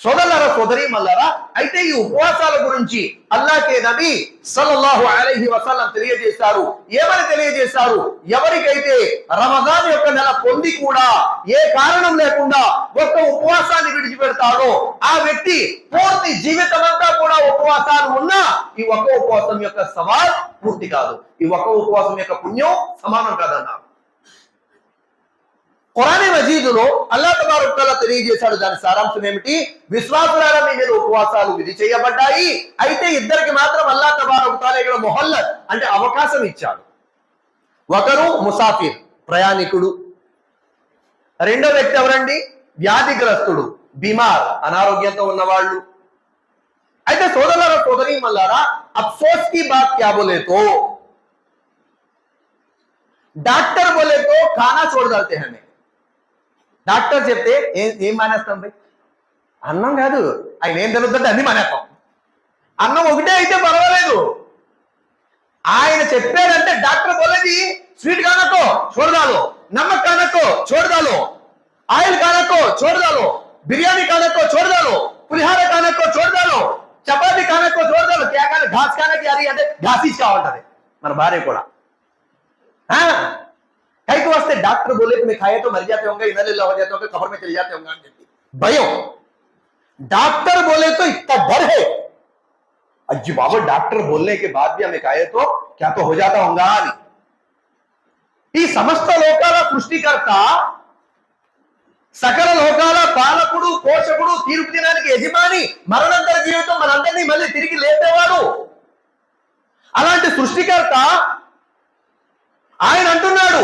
సోదరులారా సోదరి మల్లారా అయితే ఈ ఉపవాసాల గురించి అల్లాకే నబి సల్లల్లాహు అలైహి వసల్లం తెలియజేశారు. ఏమని తెలియజేశారు? ఎవరికైతే రమజాన్ యొక్క నెల పొంది కూడా ఏ కారణం లేకుండా ఒక్క ఉపవాసాన్ని విడిచిపెడతాడో ఆ వ్యక్తి పూర్తి జీవితమంతా కూడా ఉపవాసాలు ఉన్నా ఈ ఒక్క ఉపవాసం యొక్క సవాల్ పూర్తి కాదు. ఈ ఒక్క ఉపవాసం యొక్క పుణ్యం సమానం కాదన్నారు. ఖురాని మజీదులో అల్లా తబారుక్కలా తెలియజేశాడు. దాని సారాంశం ఏమిటి? విశ్వాసులాల మీ మీద ఉపవాసాలు విధి చేయబడ్డాయి. అయితే ఇద్దరికి మాత్రం అల్లా తబారు ఇక్కడ మొహల్లత్ అంటే అవకాశం ఇచ్చాడు. ఒకరు ముసాఫిర్ ప్రయాణికుడు. రెండో వ్యక్తి ఎవరండి? వ్యాధిగ్రస్తుడు బిమార్ అనారోగ్యంతో ఉన్నవాళ్ళు. అయితే సోదరుల సోదరి మల్లారా అఫ్సోస్కి బాత్ క్యా బోలేతో డాక్టర్ బోలేతో ఖానా చూడదాల్తే హమే. డాక్టర్ చెప్తే ఏం ఏం మానేస్తాం భయ్ అన్నం కాదు. ఆయన ఏం తెలుద్దంటే అన్ని మానేస్తాం. అన్నం ఒకటే అయితే పర్వాలేదు. ఆయన చెప్పాడంటే డాక్టర్ బోలేది స్వీట్ కానకో చూడదాలు నమ్మక కానక్కో చూడదాలు ఆయిల్ కానక్కో చూడదాలు బిర్యానీ కానక్కో చూడదాలు పులిహార కానక్కో చూడదాలు చపాతీ కానక్కో చూడదాలు క్యా ఘాస్ కానకి అది అంటే ఘాసీస్ కావాలంటది మన భార్య కూడా. कई को वास्ते डॉक्टर बोले तुम्हें खाए तो मर जाते होंगे इधर हो जाते होंगे खबर में चले जाते होंगे అని చెప్పి భయం डॉक्टर बोले तो इतना डर है अज्जी बाबा डॉक्टर बोलने के बाद भी हमें खाए तो क्या तो हो जाता होगा అని ఈ సమస్త లోకాల సృష్టికర్త సకల లోకాల పాలకుడు పోషకుడు తీర్పు దినానికి యజమాని మరణంతర జీవితం మనందరినీ మళ్ళీ తిరిగి లేపేవాడు అలాంటి సృష్టికర్త ఆయన అంటున్నాడు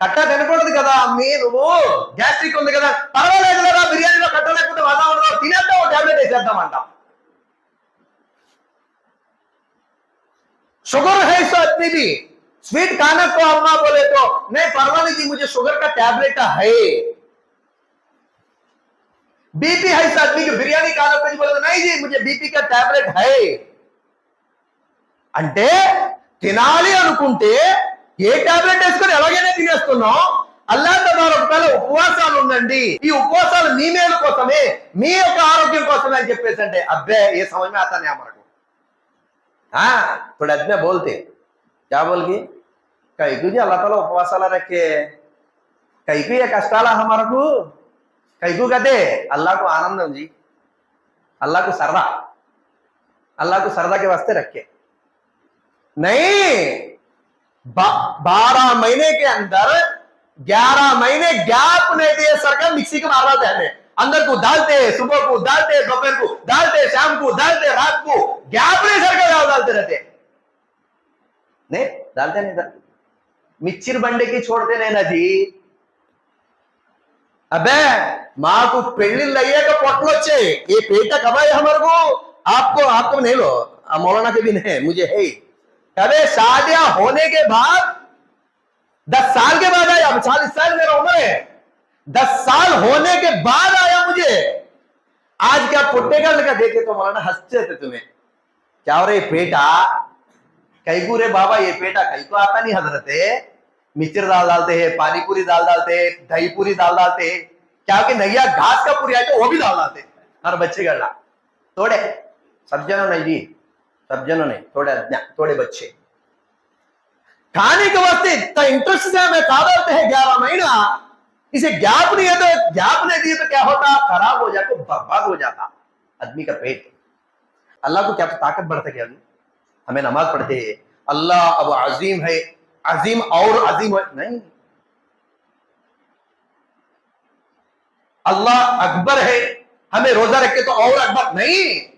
కట్ట తినకూడదు కదా అమ్మి నువ్వు గ్యాస్ట్రిక్ ఉంది కదా పర్వాలేదు కదా బిర్యానీలో కట్ట లేకపోతే వదా ఉండదు తినేద్దాం ఒక టాబ్లెట్ వేసేద్దామంట शुगर है इस आदमी भी स्वीट खाना को अम्मा बोले तो नहीं परवानी जी मुझे शुगर का टैबलेट है बीपी है इस आदमी की बिरयानी खाना को जी बोले तो नहीं जी मुझे बीपी का टैबलेट है అంటే తినాలి అనుకుంటే ఏ టాబ్లెట్ వేసుకొని ఎలాగైనా తినేస్తున్నాం అల్లా తబారొకవేళ ఉపవాసాలు ఉండండి ఈ ఉపవాసాలు మీ మేలు కోసమే మీ యొక్క ఆరోగ్యం కోసమే అని చెప్పేసి అంటే అబ్బే ఏ సమయమే ఆతానే మనకు हाँ थोड़े आदमी बोलते क्या बोल की कई को जी अल्लाह ताला उपवासाला रखे कई को ये कष्टाला हमारे को कई को कहते अल्लाह को आनंदम जी अल्लाह को सरदा अल्लाह को सरदा के वास्ते रखे नहीं बा- बारह महीने के अंदर ग्यारह महीने गैप नहीं दिए सरकार मिक्सी के मार रहा हमें अंदर को डालते हैं सुबह को डालते हैं दोपहर को डालते हैं शाम को डालते हैं रात को गैप नहीं सरकार दाल डालते रहते नहीं डालते नहीं डालते मिक्सर बंडे की छोड़ते नहीं ना जी अबे మాకు పెళ్లిళ్ళు అయ్యాక పొట్టలు వచ్చాయి ఏ పేట కబాయి हमारे को आपको आपको नहीं लो आ, मौलाना के भी नहीं मुझे है ही। अबे, शादियाँ होने के बाद, दस साल के बाद आया, चालीस साल मेरा उम्र है। दस साल होने के बाद आया मुझे। आज क्या पुट्टेगा लगा देखे तो मौलाना हँसते थे तुम्हें। क्या हो रे पेटा? कैकू रे बाबा, ये पेटा कैको आता नहीं हज़रत मिक्सर दाल डालते हैं पानी पूरी दाल डालते हैं दही पूरी दाल डालते हैं। क्या कि नैया घास का पूरी आए तो वो भी डाल डालते हर बच्चे गला थोड़े सब जनों नहीं जी? सब जनों नहीं थोड़े थोड़े बच्चे। खाने के वास्ते इतना इंटरेस्ट से हमें डालते हैं ग्यारह महीना। इसे गैप नहीं है तो गैप नहीं दिए तो क्या होता? खराब हो जाता, बर्बाद हो जाता। आदमी का पेट। अल्लाह को क्या तो ताकत बढ़ता क्या हमें नमाज़ पढ़ते हैं। अल्लाह अब अजीम है। अजीम और अजीम है। नहीं। अल्लाह अकबर है। हमें रोजा रखे तो और अकबर नहीं।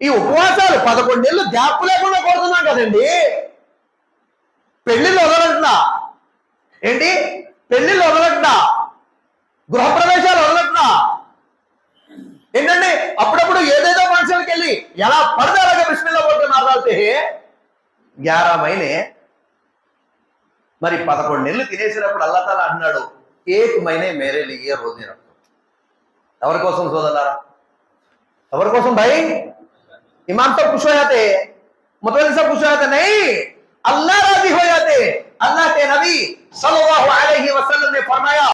ఈ ఉపవాసాలు పదకొండేళ్ళు గ్యాప్ లేకుండా కొడుతున్నాం కదండి. పెళ్ళిళ్ళు వదలట్లా. ఏంటి? పెళ్ళిళ్ళు వదలట్లా. గృహప్రవేశాలు వదలట్లా. ఏంటండి? అప్పుడప్పుడు ఏదేదో ఫంక్షన్కి వెళ్ళి ఎలా పడితే అలాగే బిస్మిల్లా పోతున్నారు అయితే గ్యారా మైనే మరి పదకొండు నెలలు తినేసినప్పుడు అల్లా అన్నాడు ఏక్ మైనే మేరే లియే రోజు ఎవరి కోసం సోదరులారా? ఎవరి కోసం భాई इमाम तो खुश हो जाते मतलब सब खुश हो जाते नहीं, अल्लाह राज़ी हो जाते अल्लाह के नबी सल्लल्लाहु अलैहि वसल्लम ने फरमाया